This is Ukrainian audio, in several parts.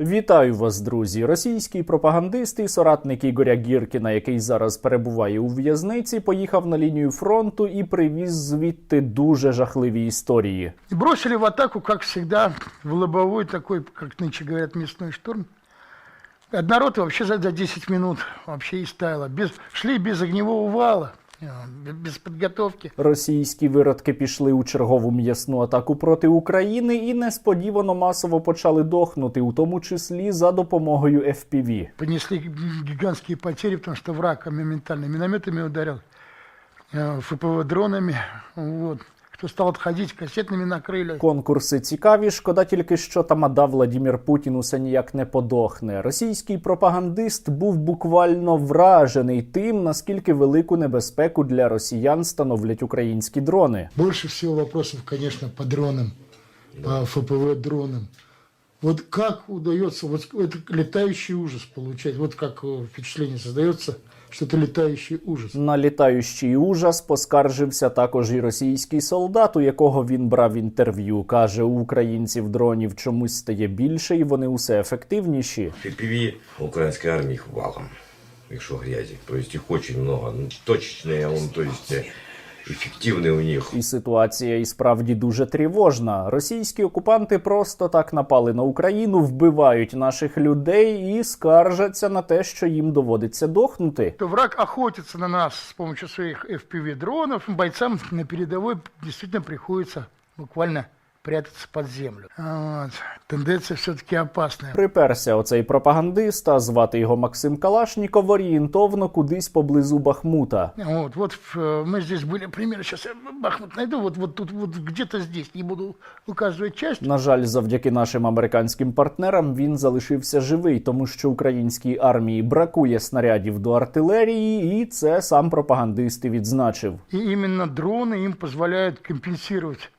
Вітаю вас, друзі! Російський пропагандист і соратник Ігоря Гіркіна, який зараз перебуває у в'язниці, поїхав на лінію фронту і привіз звідти дуже жахливі історії. Бросили в атаку, как всегда, в лобовой такой, как нынче говорят, мясной штурм. Одна рота вообще за, за 10 минут вообще и стаяла. Без, шли без огневого вала, без підготовки. Російські виродки пішли у чергову м'ясну атаку проти України і несподівано масово почали дохнути, у тому числі за допомогою FPV. Понесли гігантські потери, тому що враг моментально мінометами ударил, э, ФПВ дронами. Вот Кто стал отходить, кассетными накрыли. Конкурси цікаві, шкода тільки що тамада Владімір Путін усе ніяк не подохне. Російський пропагандист був буквально вражений тим, наскільки велику небезпеку для росіян становлять українські дрони. Больше всего вопросов, конечно, по дронам, по ФПВ дронам. Вот как удается вот этот летающий ужас получать? Вот как э, впечатление создается, что це літаючий ужас. На літаючий ужас поскаржився також і російський солдат, у якого він брав інтерв'ю. каже, у українців дронів чомусь стає більше, і вони усе ефективніші. ППВ української армії хвалом, валом, грязі, что грязи. То есть их много. Ну, точечные, он, то есть э, эффективные у них. І ситуація і справді дуже тривожна. Російські окупанти просто так напали на Україну, вбивають наших людей і скаржаться на те, що їм доводиться дохнути. То враг охотится на нас с помощью своих FPV-дронов. Бойцам на передовой действительно приходится буквально прятаться под землю. Вот. Тенденция все-таки опасная. Приперся оцей пропагандист, а звати його Максим Калашніков, орієнтовно кудись поблизу Бахмута. Вот, вот э, мы здесь были, примерно, сейчас я Бахмут найду, вот, вот тут, вот где-то здесь, не буду указывать часть. На жаль, завдяки нашим американським партнерам він залишився живий, тому що українській армії бракує снарядів до артилерії, і це сам пропагандист і відзначив. И именно дроны им позволяют компенсировать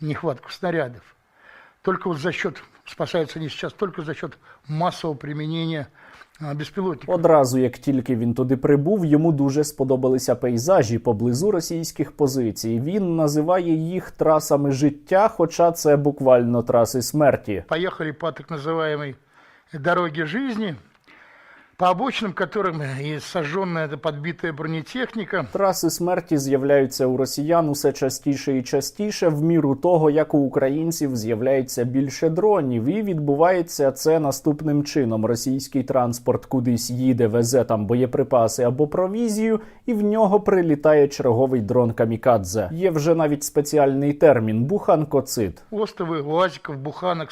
нехватку снарядов. Только вот за счет, спасаются они сейчас только за счет массового применения а. Одразу, як тільки він туди прибув, йому дуже сподобалися пейзажі поблизу російських позицій. Він називає їх трасами життя, хоча це буквально траси смерті. Поехали по так называемой дороге жизни, по обочинам которым и сожженная подбитая бронетехника. Траси смерті з'являються у росіян усе частіше і частіше, в міру того, як у українців з'являється більше дронів, і відбувається це наступним чином: російський транспорт кудись їде, везе там боєприпаси або провізію, і в нього прилітає черговий дрон камікадзе. Є вже навіть спеціальний термін буханкоцит. Остовы, УАЗиков, буханок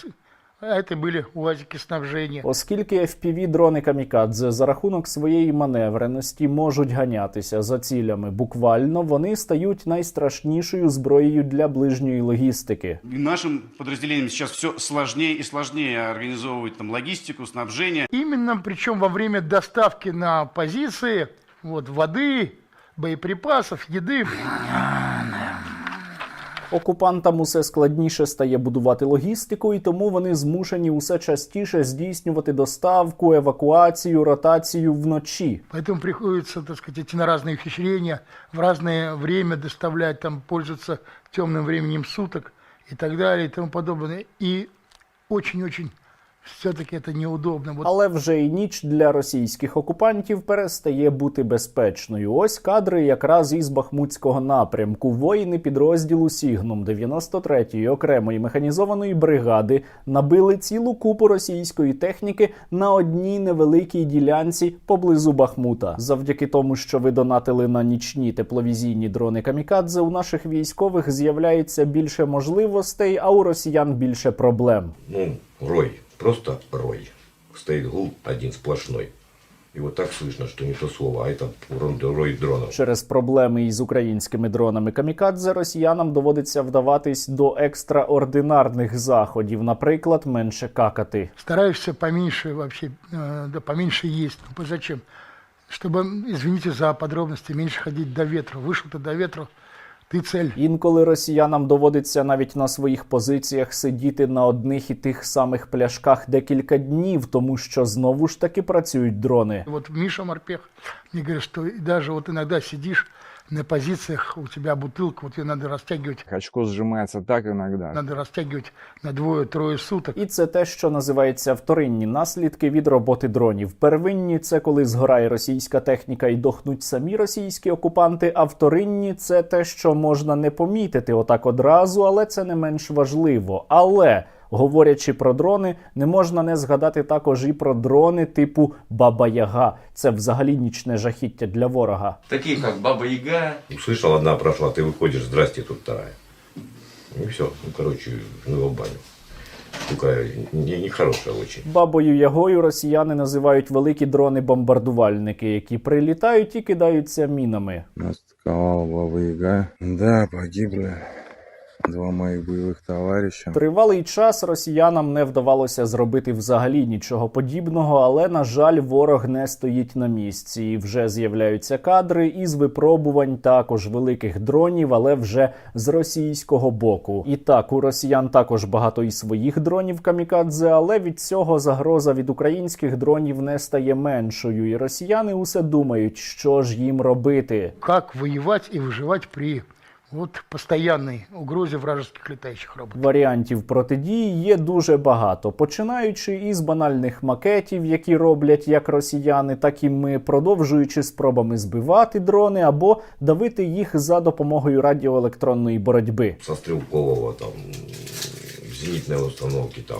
А это были УАЗики снабжения. Оскільки fpv дрони камікадзе за рахунок своєї маневреності можуть ганятися за цілями буквально, вони стають найстрашнішою зброєю для ближньої логістики. И нашим подразделениям сейчас все сложнее и сложнее организовывать там логистику, снабжение. Именно, причем во время доставки на позиции вот, воды, боеприпасов, еды. Окупантам усе складніше стає будувати логістику, і тому вони змушені усе частіше здійснювати доставку, евакуацію, ротацію вночі. Поэтому приходится, так сказать, идти на разные ухищрения, в разное время доставлять, там, пользоваться темным временем суток и так далее и тому подобное. И очень-очень все-таки это неудобно. Вот Але вже і ніч для російських окупантів перестає бути безпечною. Ось кадри якраз із Бахмутського напрямку. Воїни підрозділу Сігнум 93-ї окремої механізованої бригади набили цілу купу російської техніки на одній невеликій ділянці поблизу Бахмута. Завдяки тому, що ви донатили на нічні тепловізійні дрони камікадзе, у наших військових з'являється більше можливостей, а у росіян більше проблем. Ну, рой, просто рой. Стоит гул один сплошной. И вот так слышно, что не то слово, а это рон- рой дронов. Через проблеми із українськими дронами камікадзе росіянам доводиться вдаватись до екстраординарних заходів, наприклад, менше какати. стараешься поменьше вообще, э, да поменьше есть. Ну, зачем? Чтобы, извините за подробности, меньше ходить до ветра. Вышел ты до ветра, ты цель. Інколи росіянам доводиться навіть на своїх позиціях сидіти на одних і тих самих пляшках декілька днів, тому що знову ж таки працюють дрони. От Міша Марпех мені каже, що навіть іноді сидишь на позициях у тебя бутылка, вот ее надо растягивать, Очко сжимается так иногда. надо растягивать на двое-трое суток. І це те, що називається вторинні наслідки від роботи дронів. Первинні це коли згорає російська техніка і дохнуть самі російські окупанти. А вторинні це те, що можна не помітити отак одразу, але це не менш важливо. Але говорячи про дрони, не можна не згадати також і про дрони типу Баба Яга. Це взагалі нічне жахіття для ворога. Такие, как Баба Яга. Услышал, одна прошла, ты выходишь, здрасте, тут вторая. И все, ну, короче, ну его в баню. Такая не- нехорошая очень. Бабою Ягою росіяни називають великі дрони-бомбардувальники, які прилітають і кидаються мінами. Нас атаковала Баба Яга. Да, погибли два моих боевых товарища. Тривалий час росіянам не вдавалося зробити взагалі нічого подібного, але на жаль, ворог не стоїть на місці. І вже з'являються кадри із випробувань також великих дронів, але вже з російського боку. І так у росіян також багато і своїх дронів камікадзе, але від цього загроза від українських дронів не стає меншою. І росіяни усе думають, що ж їм робити. Как воевать и выживать при вот постоянной угрозе вражеских летающих роботов. Варіантів протидії є дуже багато, починаючи із банальних макетів, які роблять як росіяни, так і ми, продовжуючи спробами збивати дрони або давити їх за допомогою радіоелектронної боротьби. Со стрелкового, там, зенитной установки, там,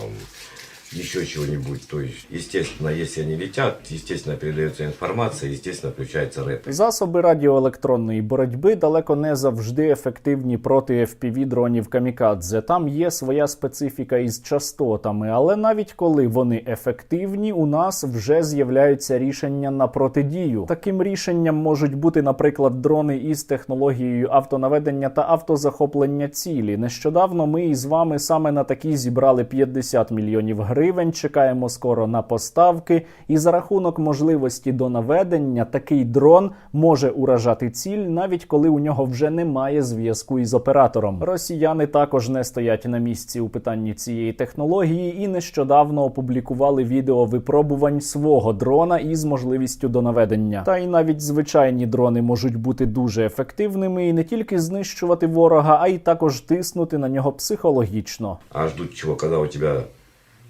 еще чего-нибудь. То есть, естественно, если они летят, естественно, передается информация, естественно, включается рэп. Засоби радіоелектронної боротьби далеко не завжди ефективні проти FPV дронів камікадзе. Там є своя специфіка із частотами, але навіть коли вони ефективні, у нас вже з'являються рішення на протидію. Таким рішенням можуть бути, наприклад, дрони із технологією автонаведення та автозахоплення цілі. Нещодавно ми із вами саме на такі зібрали 50 мільйонів гривень. Чекаємо скоро на поставки, і за рахунок можливості до наведення такий дрон може уражати ціль, навіть коли у нього вже немає зв'язку із оператором. Росіяни також не стоять на місці у питанні цієї технології і нещодавно опублікували відео випробувань свого дрона із можливістю до наведення. Та й навіть звичайні дрони можуть бути дуже ефективними і не тільки знищувати ворога, а й також тиснути на нього психологічно. А ждут чего, когда у тебя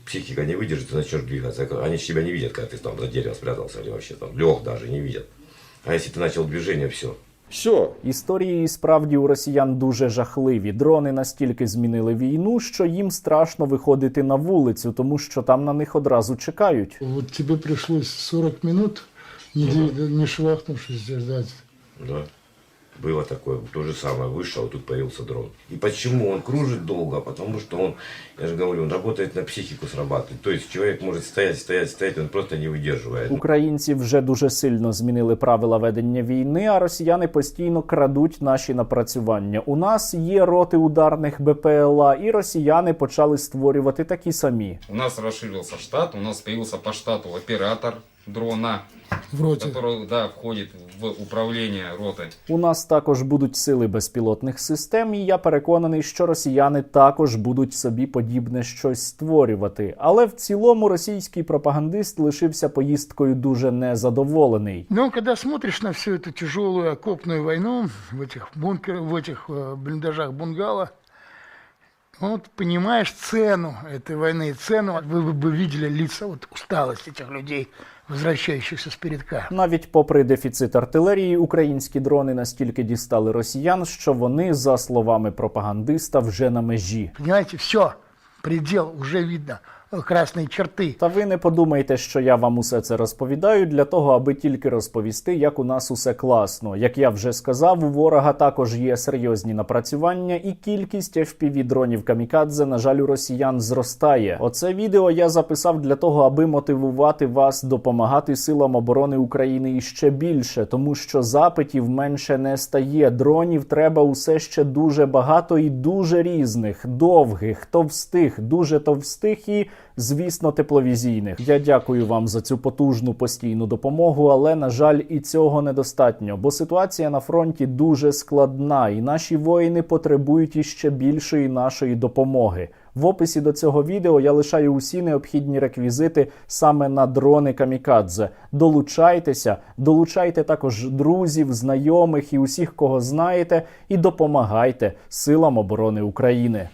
психика не выдержит, ты начнешь двигаться. Они ж тебя не видят, когда ты там за дерево спрятался или вообще там лег даже, не видят. А если ты начал движение, все. Все. Історії і справді у росіян дуже жахливі. Дрони настільки змінили війну, що їм страшно виходити на вулицю, тому що там на них одразу чекають. Вот тебе пришлось 40 минут, не, де- не швахнувшись, ждать. Да. Было такое. То же самое. Вышел, а тут появился дрон. И почему он кружит долго? Потому что он, я же говорю, он работает на психику срабатывает. То есть человек может стоять, стоять, стоять, он просто не выдерживает. Українці вже дуже сильно змінили правила ведення війни, а росіяни постійно крадуть наші напрацювання. У нас є роти ударних БПЛА, і росіяни почали створювати такі самі. У нас расширился штат, у нас появился по штату оператор дрона, В роте. который да, входит в управление ротой. У нас також будуть сили безпілотних систем, і я переконаний, що росіяни також будуть собі подібне щось створювати. Але в цілому російський пропагандист лишився поїздкою дуже незадоволений. Но когда смотришь на всю эту тяжелую окопную войну в этих бункерах, в этих э, блиндажах бунгало, вот понимаешь цену этой войны, цену, вы, вы бы видели лица, вот усталость этих людей, возвращающихся с передка. Навіть попри дефіцит артилерії, українські дрони настільки дістали росіян, що вони, за словами пропагандиста, вже на межі. Понимаете, все, предел, уже видно, э, красные черты. Та ви не подумайте, що я вам усе це розповідаю для того, аби тільки розповісти, як у нас усе класно. Як я вже сказав, у ворога також є серйозні напрацювання, і кількість fpv дронів камікадзе, на жаль, у росіян зростає. Оце відео я записав для того, аби мотивувати вас допомагати силам оборони України іще більше, тому що запитів менше не стає. Дронів треба усе ще дуже багато і дуже різних, довгих, товстих, дуже товстих і звісно, тепловізійних. Я дякую вам за цю потужну постійну допомогу, але на жаль, і цього недостатньо, бо ситуація на фронті дуже складна, і наші воїни потребують іще більшої нашої допомоги. В описі до цього відео я лишаю усі необхідні реквізити саме на дрони Камікадзе. Долучайтеся, долучайте також друзів, знайомих і усіх, кого знаєте, і допомагайте силам оборони України.